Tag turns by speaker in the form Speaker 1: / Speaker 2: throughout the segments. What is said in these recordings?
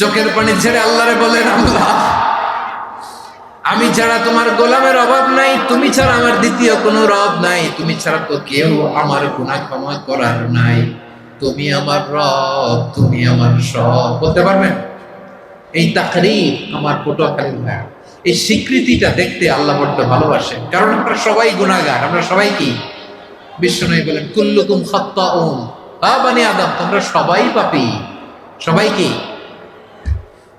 Speaker 1: চোখের পানি ছেড়ে আল্লাহরে বলেন, আল্লাহ, আমি ছাড়া তোমার গোলামের অভাব নাই, তুমি ছাড়া আমার দ্বিতীয় কোনো রব নাই, তুমি ছাড়া তো কেউ আমার গুনাহ ক্ষমা করার নাই। তুমি আমার রব, তুমি আমার সব। বলতে পারবেন? এই তাকরির আমার পটুয়াখালীর ভাই, এই স্বীকৃতিটা দেখতে আল্লাহ বড্ড ভালোবাসেন, কারণ আমরা সবাই গুণাগার আমরা সবাই কি? বিশ্বনবী বলেন, কুল্লুকুম খাত্তাউন আ বানি আদম, তোমরা সবাই পাপী। সবাই কি?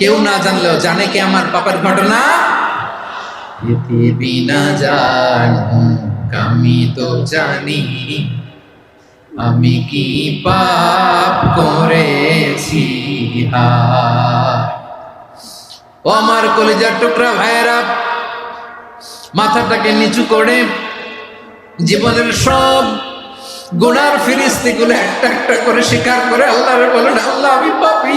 Speaker 1: কেউ না জানলেও জানে কি আমার পাপের ঘটনা? পৃথিবী না জানুক আমি তো জানি। আমি কি পাপ করেছি। ও আমার কলেজার টুকরা ভাইয়েরা, মাথাটাকে নিচু করে জীবনের সব গুনার ফিরিস্তি গুলো একটা একটা করে স্বীকার করে আল্লাহরে বলেন, আল্লাহ, আমি পাপি।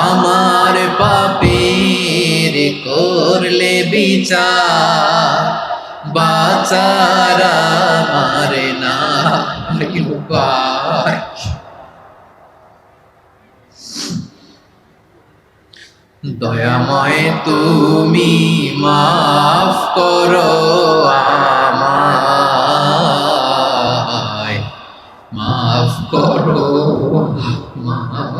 Speaker 1: আমার পাপের করলে বিচার, বাচারা মারে না দয়াময় তুমি মাফ করো আমায়। মাফ করো মাফ